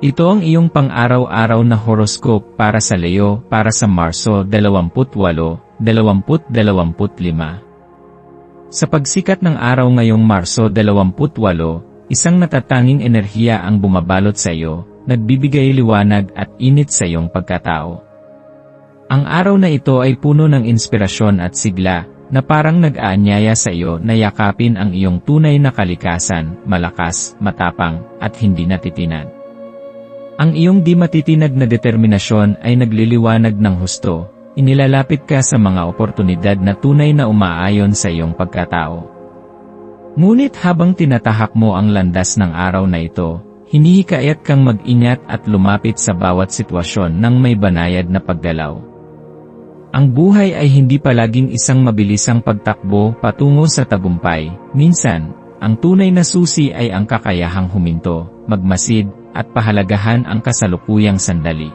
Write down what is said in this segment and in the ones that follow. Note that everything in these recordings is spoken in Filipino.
Ito ang iyong pang-araw-araw na horoscope para sa Leo para sa Marso 28, 2025. Sa pagsikat ng araw ngayong Marso 28, isang natatanging enerhiya ang bumabalot sa iyo, nagbibigay liwanag at init sa iyong pagkatao. Ang araw na ito ay puno ng inspirasyon at sigla, na parang nag-aanyaya sa iyo na yakapin ang iyong tunay na kalikasan, malakas, matapang, at hindi natitinag. Ang iyong di matitinag na determinasyon ay nagliliwanag ng husto, inilalapit ka sa mga oportunidad na tunay na umaayon sa iyong pagkatao. Ngunit habang tinatahak mo ang landas ng araw na ito, hinihikayat kang mag-ingat at lumapit sa bawat sitwasyon ng may banayad na paggalaw. Ang buhay ay hindi palaging isang mabilisang pagtakbo patungo sa tagumpay, minsan, ang tunay na susi ay ang kakayahang huminto, magmasid, at pahalagahan ang kasalukuyang sandali.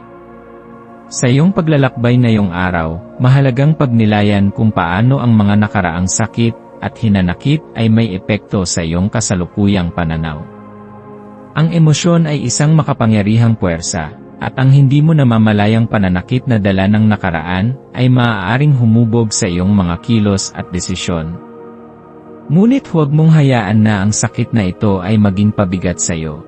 Sa iyong paglalakbay na iyong araw, mahalagang pagnilayan kung paano ang mga nakaraang sakit at hinanakit ay may epekto sa iyong kasalukuyang pananaw. Ang emosyon ay isang makapangyarihang puwersa, at ang hindi mo namamalayang pananakit na dala ng nakaraan ay maaaring humubog sa iyong mga kilos at desisyon. Ngunit huwag mong hayaan na ang sakit na ito ay maging pabigat sa iyo.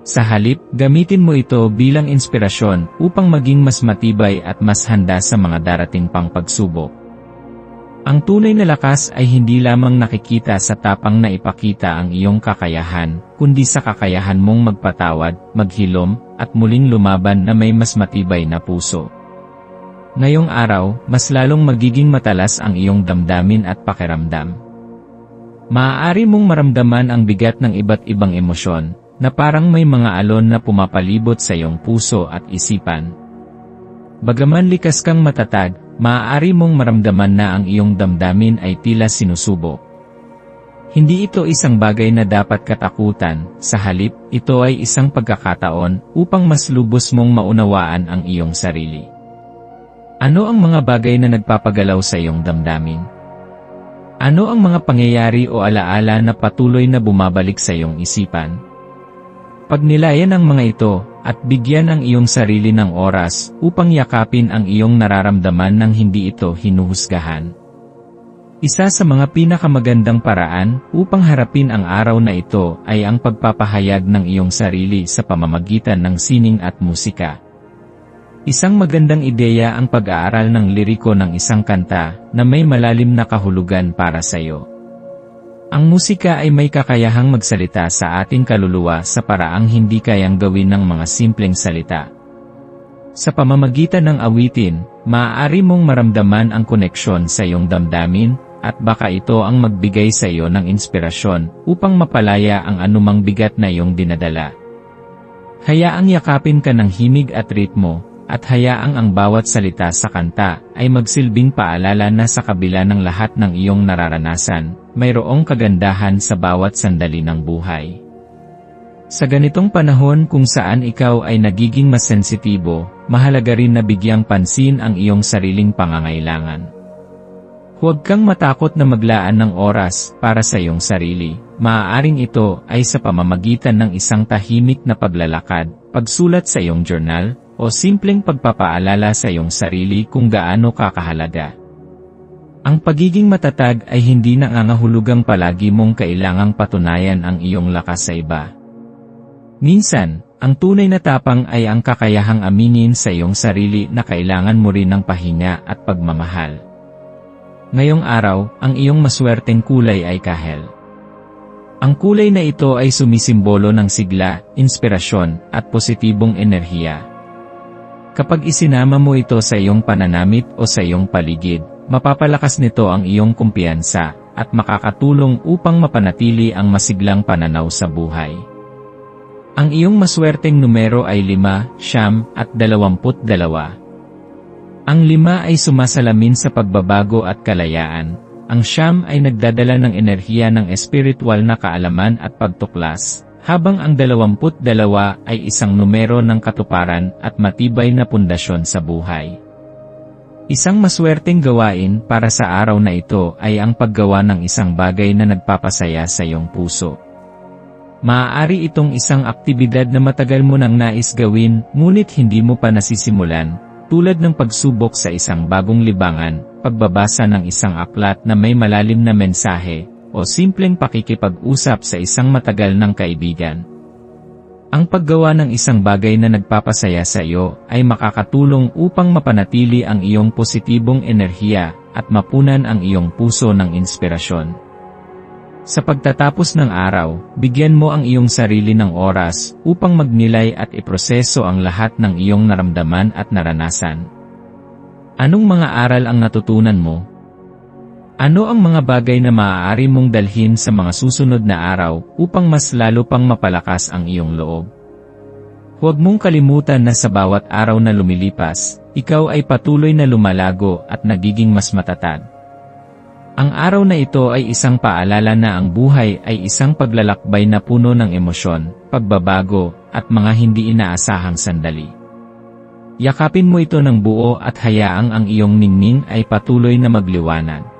Sa halip, gamitin mo ito bilang inspirasyon upang maging mas matibay at mas handa sa mga darating pang pagsubok. Ang tunay na lakas ay hindi lamang nakikita sa tapang na ipakita ang iyong kakayahan, kundi sa kakayahan mong magpatawad, maghilom, at muling lumaban na may mas matibay na puso. Ngayong araw, mas lalong magiging matalas ang iyong damdamin at pakiramdam. Maaari mong maramdaman ang bigat ng iba't ibang emosyon, na parang may mga alon na pumapalibot sa iyong puso at isipan. Bagaman likas kang matatag, maaari mong maramdaman na ang iyong damdamin ay tila sinusubok. Hindi ito isang bagay na dapat katakutan, sa halip, ito ay isang pagkakataon upang mas lubos mong maunawaan ang iyong sarili. Ano ang mga bagay na nagpapagalaw sa iyong damdamin? Ano ang mga pangyayari o alaala na patuloy na bumabalik sa iyong isipan? Pagnilayan ang mga ito, at bigyan ang iyong sarili ng oras, upang yakapin ang iyong nararamdaman ng hindi ito hinuhusgahan. Isa sa mga pinakamagandang paraan upang harapin ang araw na ito ay ang pagpapahayag ng iyong sarili sa pamamagitan ng sining at musika. Isang magandang ideya ang pag-aaral ng liriko ng isang kanta na may malalim na kahulugan para sa iyo. Ang musika ay may kakayahang magsalita sa ating kaluluwa sa paraang hindi kayang gawin ng mga simpleng salita. Sa pamamagitan ng awitin, maaari mong maramdaman ang koneksyon sa iyong damdamin, at baka ito ang magbigay sa iyo ng inspirasyon upang mapalaya ang anumang bigat na iyong dinadala. Hayaang yakapin ka ng himig at ritmo, at hayaang ang bawat salita sa kanta ay magsilbing paalala na sa kabila ng lahat ng iyong nararanasan, mayroong kagandahan sa bawat sandali ng buhay. Sa ganitong panahon kung saan ikaw ay nagiging mas sensitibo, mahalaga rin na bigyang pansin ang iyong sariling pangangailangan. Huwag kang matakot na maglaan ng oras para sa iyong sarili. Maaaring ito ay sa pamamagitan ng isang tahimik na paglalakad, pagsulat sa iyong journal, o simpleng pagpapaalala sa iyong sarili kung gaano ka kahalaga. Ang pagiging matatag ay hindi nangangahulugang palagi mong kailangang patunayan ang iyong lakas sa iba. Minsan, ang tunay na tapang ay ang kakayahang aminin sa iyong sarili na kailangan mo rin ng pahinga at pagmamahal. Ngayong araw, ang iyong maswerteng kulay ay kahel. Ang kulay na ito ay sumisimbolo ng sigla, inspirasyon, at positibong enerhiya. Kapag isinama mo ito sa iyong pananamit o sa iyong paligid, mapapalakas nito ang iyong kumpiyansa, at makakatulong upang mapanatili ang masiglang pananaw sa buhay. Ang iyong maswerteng numero ay 5, siyam, at 22. Ang 5 ay sumasalamin sa pagbabago at kalayaan. Ang siyam ay nagdadala ng enerhiya ng espiritual na kaalaman at pagtuklas, habang ang 22 ay isang numero ng katuparan at matibay na pundasyon sa buhay. Isang maswerteng gawain para sa araw na ito ay ang paggawa ng isang bagay na nagpapasaya sa iyong puso. Maaari itong isang aktibidad na matagal mo nang nais gawin, ngunit hindi mo pa nasisimulan, tulad ng pagsubok sa isang bagong libangan, pagbabasa ng isang aklat na may malalim na mensahe, o simpleng pakikipag-usap sa isang matagal ng kaibigan. Ang paggawa ng isang bagay na nagpapasaya sa iyo ay makakatulong upang mapanatili ang iyong positibong enerhiya at mapunan ang iyong puso ng inspirasyon. Sa pagtatapos ng araw, bigyan mo ang iyong sarili ng oras upang magnilay at iproseso ang lahat ng iyong naramdaman at naranasan. Anong mga aral ang natutunan mo? Ano ang mga bagay na maaari mong dalhin sa mga susunod na araw upang mas lalo pang mapalakas ang iyong loob? Huwag mong kalimutan na sa bawat araw na lumilipas, ikaw ay patuloy na lumalago at nagiging mas matatag. Ang araw na ito ay isang paalala na ang buhay ay isang paglalakbay na puno ng emosyon, pagbabago, at mga hindi inaasahang sandali. Yakapin mo ito ng buo at hayaang ang iyong ningning ay patuloy na magliwanag.